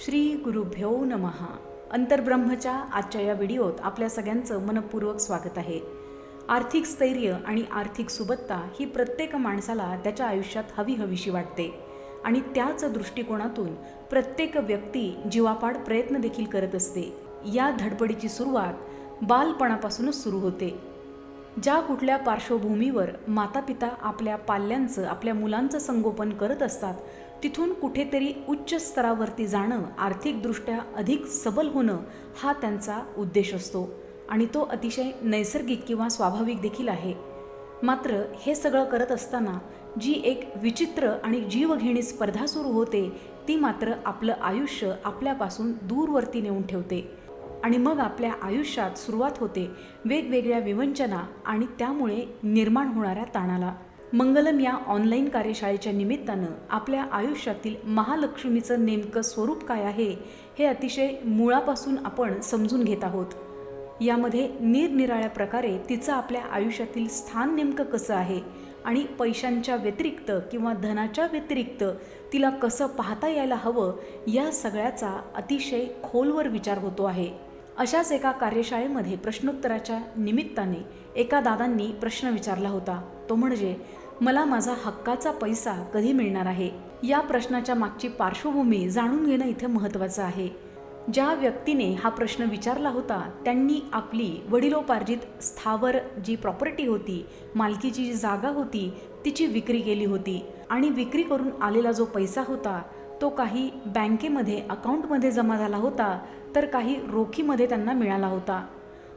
श्री गुरुभ्यो नमः. अंतर्ब्रह्मच्या आजच्या या व्हिडिओत आपल्या सगळ्यांचं मनपूर्वक स्वागत आहे. आर्थिक स्थैर्य आणि आर्थिक सुबत्ता ही प्रत्येक माणसाला त्याच्या आयुष्यात हवी हवीशी वाटते आणि त्याच दृष्टिकोनातून प्रत्येक व्यक्ती जीवापाड प्रयत्न देखील करत असते. या धडपडीची सुरुवात बालपणापासूनच सुरू होते. ज्या कुठल्या पार्श्वभूमीवर माता पिता आपल्या पाल्यांचं आपल्या मुलांचं संगोपन करत असतात तिथून कुठेतरी उच्च स्तरावरती जाणं आर्थिकदृष्ट्या अधिक सबल होणं हा त्यांचा उद्देश असतो. आणि तो अतिशय नैसर्गिक किंवा स्वाभाविक देखील आहे. मात्र हे सगळं करत असताना जी एक विचित्र आणि जीवघेणी स्पर्धा सुरू होते ती मात्र आपलं आयुष्य आपल्यापासून दूरवरती नेऊन ठेवते. आणि मग आपल्या आयुष्यात सुरुवात होते वेगवेगळ्या विवंचना आणि त्यामुळे निर्माण होणाऱ्या ताणाला. मंगलम या ऑनलाईन कार्यशाळेच्या निमित्तानं आपल्या आयुष्यातील महालक्ष्मीचं नेमकं स्वरूप काय आहे हे अतिशय मुळापासून आपण समजून घेत आहोत. यामध्ये निरनिराळ्या प्रकारे तिचं आपल्या आयुष्यातील स्थान नेमकं कसं आहे आणि पैशांच्या व्यतिरिक्त किंवा धनाच्या व्यतिरिक्त तिला कसं पाहता यायला हवं या सगळ्याचा अतिशय खोलवर विचार होतो आहे. अशाच एका कार्यशाळेमध्ये प्रश्नोत्तराच्या निमित्ताने एका दादांनी प्रश्न विचारला होता. तो म्हणजे मला माझा हक्काचा पैसा कधी मिळणार आहे? या प्रश्नाच्या मागची पार्श्वभूमी जाणून घेणं इथे महत्त्वाचं आहे. ज्या व्यक्तीने हा प्रश्न विचारला होता त्यांनी आपली वडिलोपार्जित स्थावर जी प्रॉपर्टी होती मालकीची जी जागा होती तिची विक्री केली होती आणि विक्री करून आलेला जो पैसा होता तो काही बँकेमध्ये अकाउंटमध्ये जमा झाला होता तर काही रोखीमध्ये त्यांना मिळाला होता.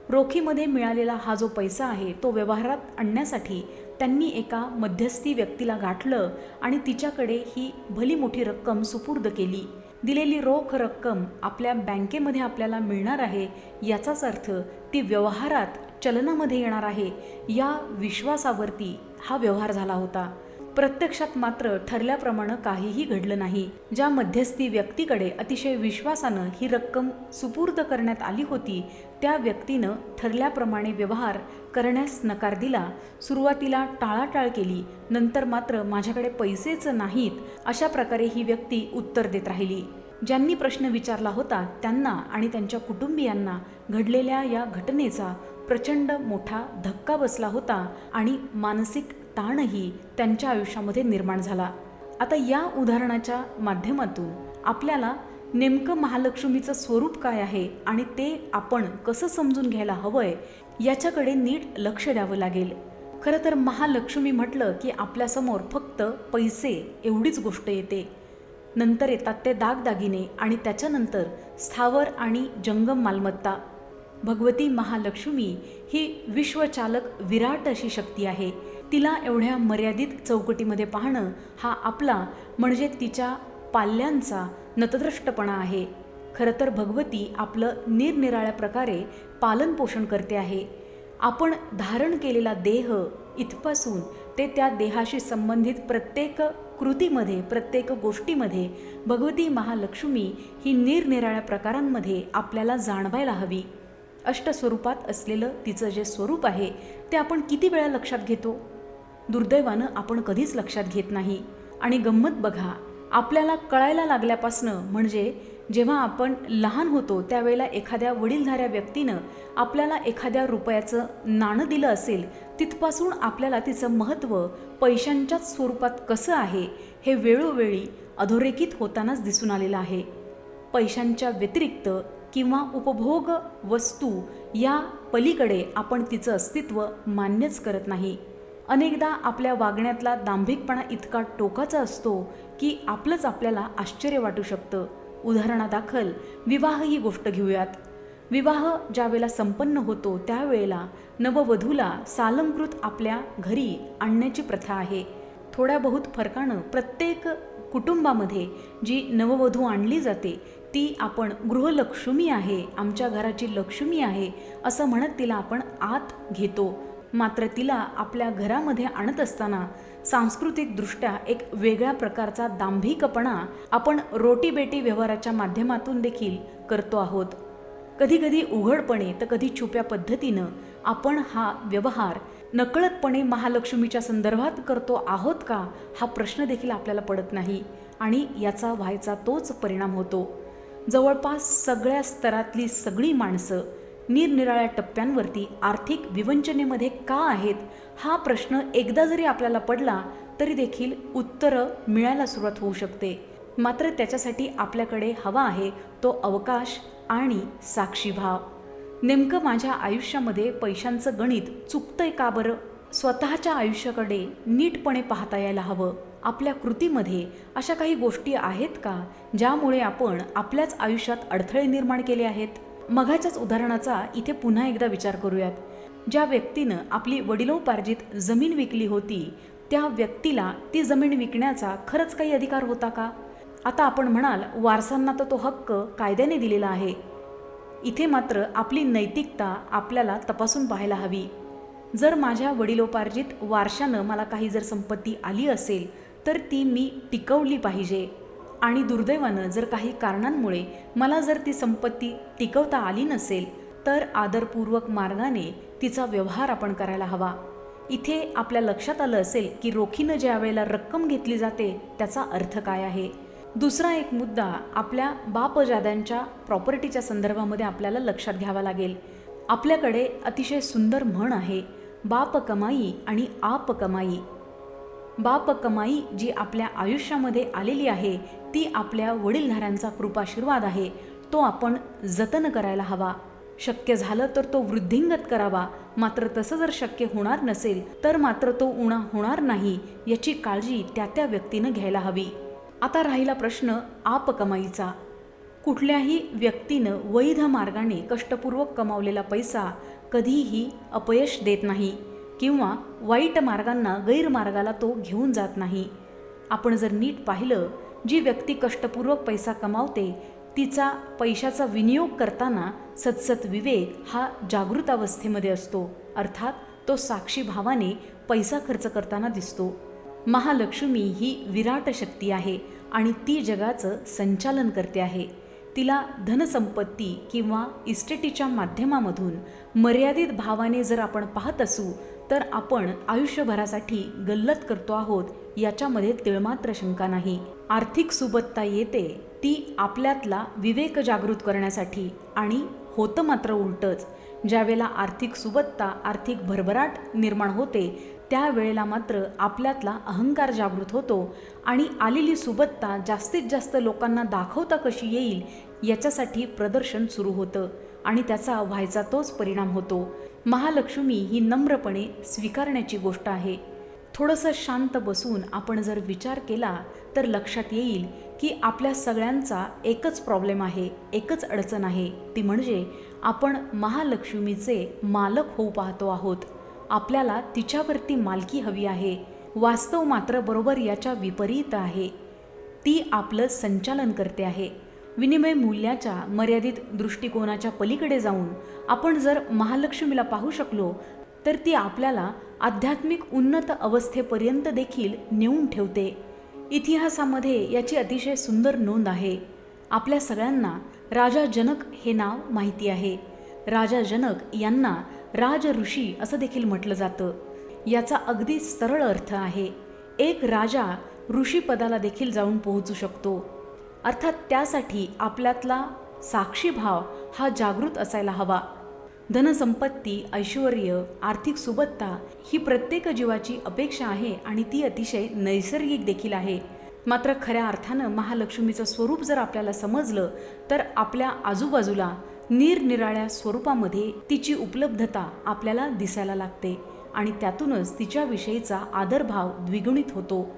रोखीमध्ये मिळालेला हा जो पैसा आहे तो व्यवहारात आणण्यासाठी त्यांनी एका मध्यस्थी व्यक्तीला गाठलं आणि तिच्याकडे ही भली मोठी रक्कम सुपूर्द केली. दिलेली रोख रक्कम आपल्या बँकेमध्ये आपल्याला मिळणार आहे याचाच अर्थ ती व्यवहारात चलनामध्ये येणार आहे या विश्वासावरती हा व्यवहार झाला होता. प्रत्यक्षात मात्र ठरल्याप्रमाणे काहीही घडलं नाही. ज्या मध्यस्थी व्यक्तीकडे अतिशय विश्वासानं ही रक्कम सुपूर्द करण्यात आली होती त्या व्यक्तीनं ठरल्याप्रमाणे व्यवहार करण्यास नकार दिला. सुरुवातीला टाळाटाळ केली नंतर मात्र माझ्याकडे पैसेच नाहीत अशा प्रकारे ही व्यक्ती उत्तर देत राहिली. ज्यांनी प्रश्न विचारला होता त्यांना आणि त्यांच्या कुटुंबियांना घडलेल्या या घटनेचा प्रचंड मोठा धक्का बसला होता आणि मानसिक ताणही त्यांच्या आयुष्यामध्ये निर्माण झाला. आता या उदाहरणाच्या माध्यमातून आपल्याला नेमकं महालक्ष्मीचं स्वरूप काय आहे आणि ते आपण कसं समजून घ्यायला हवंय याच्याकडे नीट लक्ष द्यावं लागेल. खरं तर महालक्ष्मी म्हटलं की आपल्यासमोर फक्त पैसे एवढीच गोष्ट येते. नंतर येतात ते दागदागिने आणि त्याच्यानंतर स्थावर आणि जंगम मालमत्ता. भगवती महालक्ष्मी ही विश्वचालक विराट अशी शक्ती आहे. तिला एवढ्या मर्यादित चौकटीमध्ये पाहणं हा आपला म्हणजे तिच्या पाल्यांचा नतद्रष्टपणा आहे. खरं तर भगवती आपलं निरनिराळ्या प्रकारे पालनपोषण करते आहे. आपण धारण केलेला देह इथपासून ते त्या देहाशी संबंधित प्रत्येक कृतीमध्ये प्रत्येक गोष्टीमध्ये भगवती महालक्ष्मी ही निरनिराळ्या प्रकारांमध्ये आपल्याला जाणवायला हवी. अष्टस्वरूपात असलेलं तिचं जे स्वरूप आहे ते आपण किती वेळा लक्षात घेतो? दुर्दैवानं आपण कधीच लक्षात घेत नाही. आणि गंमत बघा आपल्याला कळायला लागल्यापासनं म्हणजे जेव्हा आपण लहान होतो त्यावेळेला एखाद्या वडीलधाऱ्या व्यक्तीनं आपल्याला एखाद्या रुपयाचं नाणं दिलं असेल तिथपासून आपल्याला तिचं महत्त्व पैशांच्याच स्वरूपात कसं आहे हे वेळोवेळी अधोरेखित होतानाच दिसून आलेलं आहे. पैशांच्या व्यतिरिक्त किंवा उपभोग वस्तू या पलीकडे आपण तिचं अस्तित्व मान्यच करत नाही. अनेकदा आपल्या वागण्यातला दांभिकपणा इतका टोकाचा असतो की आपलंच आपल्याला आश्चर्य वाटू शकतं. उदाहरणादाखल विवाह ही गोष्ट घेऊयात. विवाह ज्यावेळेला संपन्न होतो त्यावेळेला नववधूला सालंकृत आपल्या घरी आणण्याची प्रथा आहे. थोड्या बहुत फरकानं प्रत्येक कुटुंबामध्ये जी नववधू आणली जाते ती आपण गृहलक्ष्मी आहे आमच्या घराची लक्ष्मी आहे असं म्हणत तिला आपण आत घेतो. मात्र तिला आपल्या घरामध्ये आणत असताना सांस्कृतिकदृष्ट्या एक वेगळ्या प्रकारचा दांभिकपणा आपण रोटीबेटी व्यवहाराच्या माध्यमातून देखील करतो आहोत. कधीकधी उघडपणे तर कधी छुप्या पद्धतीनं आपण हा व्यवहार नकळतपणे महालक्ष्मीच्या संदर्भात करतो आहोत का हा प्रश्न देखील आपल्याला पडत नाही आणि याचा व्हायचा तोच परिणाम होतो. जवळपास सगळ्या स्तरातली सगळी माणसं निरनिराळ्या टप्प्यांवरती आर्थिक विवंचनेमध्ये का आहेत हा प्रश्न एकदा जरी आपल्याला पडला तरी देखील उत्तरं मिळायला सुरुवात होऊ शकते. मात्र त्याच्यासाठी आपल्याकडे हवा आहे तो अवकाश आणि साक्षीभाव. नेमकं माझ्या आयुष्यामध्ये पैशांचं गणित चुकतंय का बरं? स्वतःच्या आयुष्याकडे नीटपणे पाहता यायला हवं. आपल्या कृतीमध्ये अशा काही गोष्टी आहेत का ज्यामुळे आपण आपल्याच आयुष्यात अडथळे निर्माण केले आहेत? मघाच्याच उदाहरणाचा इथे पुन्हा एकदा विचार करूयात. ज्या व्यक्तीनं आपली वडिलोपार्जित जमीन विकली होती त्या व्यक्तीला ती जमीन विकण्याचा खरंच काही अधिकार होता का? आता आपण म्हणाल वारसांना तर तो हक्क कायद्याने दिलेला आहे. इथे मात्र आपली नैतिकता आपल्याला तपासून पाहायला हवी. जर माझ्या वडिलोपार्जित वारशानं मला काही जर संपत्ती आली असेल तर ती मी टिकवली पाहिजे. आणि दुर्दैवानं जर काही कारणांमुळे मला जर ती संपत्ती टिकवता आली नसेल तर आदरपूर्वक मार्गाने तिचा व्यवहार आपण करायला हवा. इथे आपल्या लक्षात आलं असेल की रोखीनं ज्या वेळेला रक्कम घेतली जाते त्याचा अर्थ काय आहे? दुसरा एक मुद्दा आपल्या बापजाद्यांच्या प्रॉपर्टीच्या संदर्भामध्ये आपल्याला लक्षात घ्यावा लागेल. आपल्याकडे अतिशय सुंदर म्हण आहे बाप कमाई आणि आप कमाई. बाप कमाई जी आपल्या आयुष्यामध्ये आलेली आहे ती आपल्या वडीलधाऱ्यांचा कृपाशीर्वाद आहे. तो आपण जतन करायला हवा. शक्य झालं तर तो वृद्धिंगत करावा. मात्र तसं जर शक्य होणार नसेल तर मात्र तो उणा होणार नाही याची काळजी त्या त्या व्यक्तीनं घ्यायला हवी. आता राहिला प्रश्न आपकमाईचा. कुठल्याही व्यक्तीनं वैध मार्गाने कष्टपूर्वक कमावलेला पैसा कधीही अपयश देत नाही. किंवा वाईट मार्गांना गैरमार्गाला तो घेऊन जात नाही. आपण जर नीट पाहिलं जी व्यक्ती कष्टपूर्वक पैसा कमावते तिचा पैशाचा विनियोग करताना सतसत विवेक हा जागृत अवस्थेमध्ये असतो. अर्थात तो साक्षी भावाने पैसा खर्च करताना दिसतो. महालक्ष्मी ही विराट शक्ती आहे आणि ती जगाचं संचालन करते आहे. तिला धनसंपत्ती किंवा इस्टेटीच्या माध्यमामधून मर्यादित भावाने जर आपण पाहत असू तर आपण आयुष्यभरासाठी गल्लत करतो आहोत याच्यामध्ये तिळमात्र शंका नाही. आर्थिक सुबत्ता येते ती आपल्यातला विवेक जागृत करण्यासाठी आणि होतं मात्र उलटंच. ज्यावेळेला आर्थिक सुबत्ता आर्थिक भरभराट निर्माण होते त्यावेळेला मात्र आपल्यातला अहंकार जागृत होतो आणि आलेली सुबत्ता जास्तीत जास्त लोकांना दाखवता कशी येईल याच्यासाठी प्रदर्शन सुरू होतं आणि त्याचा व्हायचा तोच परिणाम होतो. महालक्ष्मी ही नम्रपणे स्वीकारण्याची गोष्ट आहे. थोडंसं शांत बसून आपण जर विचार केला तर लक्षात येईल की आपल्या सगळ्यांचा एकच प्रॉब्लेम आहे एकच अडचण आहे. ती म्हणजे आपण महालक्ष्मीचे मालक होऊ पाहतो आहोत. आपल्याला तिच्यावरती मालकी हवी आहे. वास्तव मात्र बरोबर याच्या विपरीत आहे. ती आपलं संचालन करते आहे. विनिमय मूल्याच्या मर्यादित दृष्टिकोनाच्या पलीकडे जाऊन आपण जर महालक्ष्मीला पाहू शकलो तर ती आपल्याला आध्यात्मिक उन्नत अवस्थेपर्यंत देखील नेऊन ठेवते. इतिहासामध्ये याची अतिशय सुंदर नोंद आहे. आपल्या सगळ्यांना राजा जनक हे नाव माहिती आहे. राजा जनक यांना राज ऋषी असं देखील म्हटलं जातं. याचा अगदी सरळ अर्थ आहे एक राजा ऋषीपदाला देखील जाऊन पोहोचू शकतो. अर्थात त्यासाठी आपल्यातला साक्षीभाव हा जागृत असायला हवा. धनसंपत्ती ऐश्वर आर्थिक सुबत्ता ही प्रत्येक जीवाची अपेक्षा आहे आणि ती अतिशय नैसर्गिक देखील आहे. मात्र खऱ्या अर्थानं महालक्ष्मीचं स्वरूप जर आपल्याला समजलं तर आपल्या आजूबाजूला निरनिराळ्या स्वरूपामध्ये तिची उपलब्धता आपल्याला दिसायला लागते आणि त्यातूनच तिच्याविषयीचा आदरभाव द्विगुणित होतो.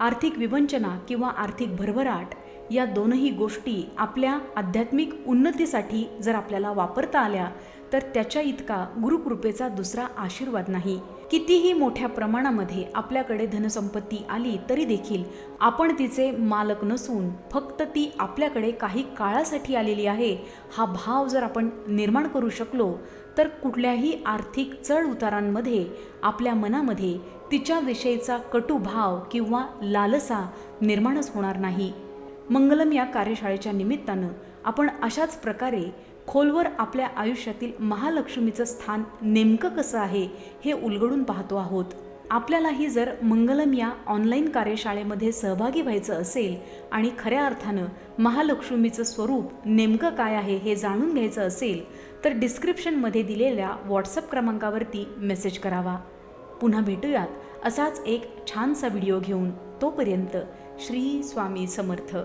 आर्थिक विवंचना किंवा आर्थिक भरभराट या दोनही गोष्टी आपल्या आध्यात्मिक उन्नतीसाठी जर आपल्याला वापरता आल्या तर त्याच्या इतका गुरुकृपेचा दुसरा आशीर्वाद नाही. कितीही मोठ्या प्रमाणामध्ये आपल्याकडे धनसंपत्ती आली तरी देखील आपण तिचे मालक नसून फक्त ती आपल्याकडे काही काळासाठी आलेली आहे हा भाव जर आपण निर्माण करू शकलो तर कुठल्याही आर्थिक चढ उतारांमध्ये आपल्या मनामध्ये तिच्याविषयीचा कटू भाव किंवा लालसा निर्माणच होणार नाही. मंगलम या कार्यशाळेच्या निमित्तानं आपण अशाच प्रकारे खोलवर आपल्या आयुष्यातील महालक्ष्मीचं स्थान नेमकं कसं आहे हे उलगडून पाहतो आहोत. आपल्यालाही जर मंगलम या ऑनलाईन कार्यशाळेमध्ये सहभागी व्हायचं असेल आणि खऱ्या अर्थानं महालक्ष्मीचं स्वरूप नेमकं काय आहे हे जाणून घ्यायचं असेल तर डिस्क्रिप्शनमध्ये दिलेल्या व्हॉट्सअप क्रमांकावरती मेसेज करावा. पुन्हा भेटूयात असाच एक छानसा व्हिडिओ घेऊन. तोपर्यंत श्री स्वामी समर्थ.